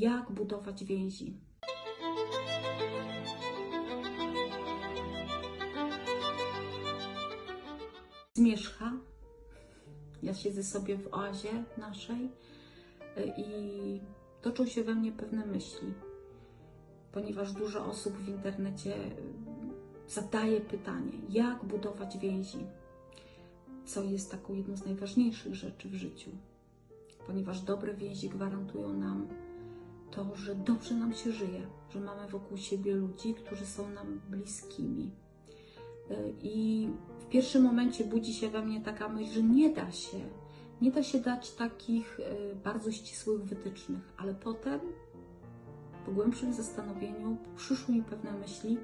jak budować więzi. Zmierzcha. Ja siedzę sobie w oazie naszej y, i toczą się we mnie pewne myśli, ponieważ dużo osób w internecie y, zadaje pytanie, jak budować więzi, co jest taką jedną z najważniejszych rzeczy w życiu, ponieważ dobre więzi gwarantują nam to, że dobrze nam się żyje, że mamy wokół siebie ludzi, którzy są nam bliskimi. Y, I w pierwszym momencie budzi się we mnie taka myśl, że nie da się, nie da się dać takich y, bardzo ścisłych wytycznych, ale potem po głębszym zastanowieniu przyszły mi pewne myśli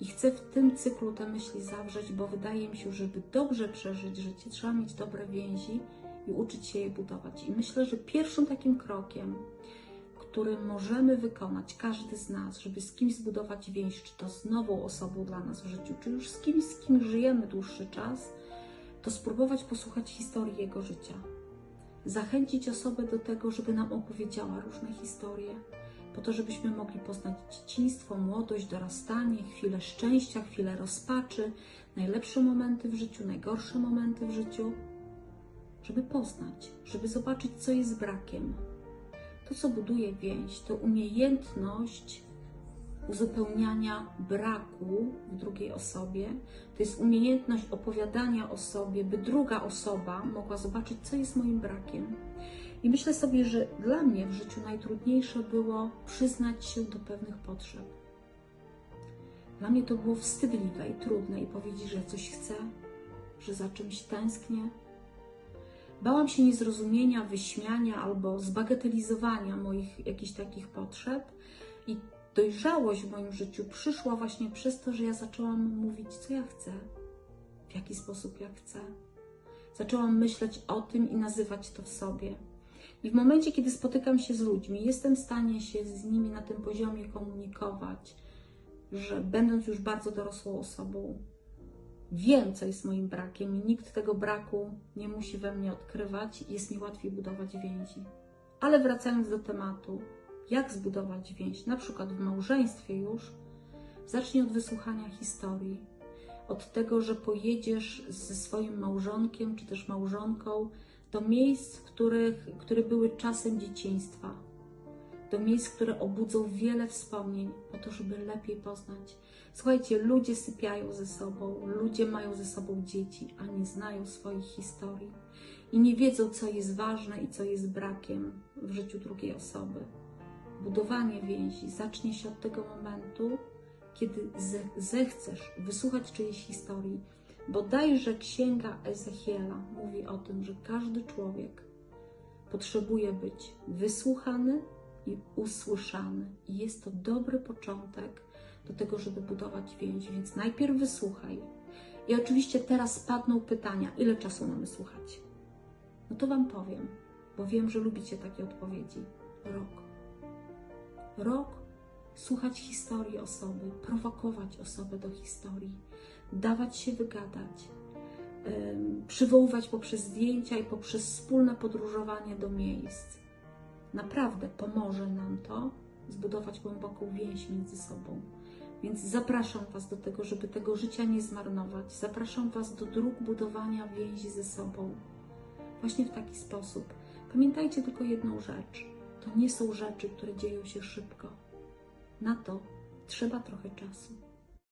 i chcę w tym cyklu te myśli zawrzeć, bo wydaje mi się, że żeby dobrze przeżyć życie, trzeba mieć dobre więzi i uczyć się je budować. I myślę, że pierwszym takim krokiem, który możemy wykonać, każdy z nas, żeby z kimś zbudować więź, czy to z nową osobą dla nas w życiu, czy już z kimś, z kim żyjemy dłuższy czas, to spróbować posłuchać historii jego życia. Zachęcić osobę do tego, żeby nam opowiedziała różne historie, po to, żebyśmy mogli poznać dzieciństwo, młodość, dorastanie, chwile szczęścia, chwile rozpaczy, najlepsze momenty w życiu, najgorsze momenty w życiu, żeby poznać, żeby zobaczyć, co jest brakiem. To, co buduje więź, to umiejętność uzupełniania braku w drugiej osobie. To jest umiejętność opowiadania o sobie, by druga osoba mogła zobaczyć, co jest moim brakiem. I myślę sobie, że dla mnie w życiu najtrudniejsze było przyznać się do pewnych potrzeb. Dla mnie to było wstydliwe i trudne i powiedzieć, że coś chcę, że za czymś tęsknię. Bałam się niezrozumienia, wyśmiania albo zbagatelizowania moich jakichś takich potrzeb. I dojrzałość w moim życiu przyszła właśnie przez to, że ja zaczęłam mówić, co ja chcę, w jaki sposób ja chcę. Zaczęłam myśleć o tym i nazywać to w sobie. I w momencie, kiedy spotykam się z ludźmi, jestem w stanie się z nimi na tym poziomie komunikować, że będąc już bardzo dorosłą osobą, wiem, co jest moim brakiem. I nikt tego braku nie musi we mnie odkrywać, jest mi łatwiej budować więzi. Ale wracając do tematu, jak zbudować więź, na przykład w małżeństwie już, zacznij od wysłuchania historii, od tego, że pojedziesz ze swoim małżonkiem czy też małżonką do miejsc, których, które były czasem dzieciństwa, do miejsc, które obudzą wiele wspomnień, po to, żeby lepiej poznać. Słuchajcie, ludzie sypiają ze sobą, ludzie mają ze sobą dzieci, a nie znają swoich historii i nie wiedzą, co jest ważne i co jest brakiem w życiu drugiej osoby. Budowanie więzi zacznie się od tego momentu, kiedy ze- zechcesz wysłuchać czyjejś historii, Bodajże księga Ezechiela mówi o tym, że każdy człowiek potrzebuje być wysłuchany i usłyszany. I jest to dobry początek do tego, żeby budować więź. Więc najpierw wysłuchaj. I oczywiście teraz padną pytania, ile czasu mamy słuchać? No to Wam powiem, bo wiem, że lubicie takie odpowiedzi. Rok. Rok słuchać historii osoby, prowokować osobę do historii dawać się wygadać, przywoływać poprzez zdjęcia i poprzez wspólne podróżowanie do miejsc. Naprawdę pomoże nam to zbudować głęboką więź między sobą. Więc zapraszam Was do tego, żeby tego życia nie zmarnować. Zapraszam Was do dróg budowania więzi ze sobą. Właśnie w taki sposób. Pamiętajcie tylko jedną rzecz. To nie są rzeczy, które dzieją się szybko. Na to trzeba trochę czasu.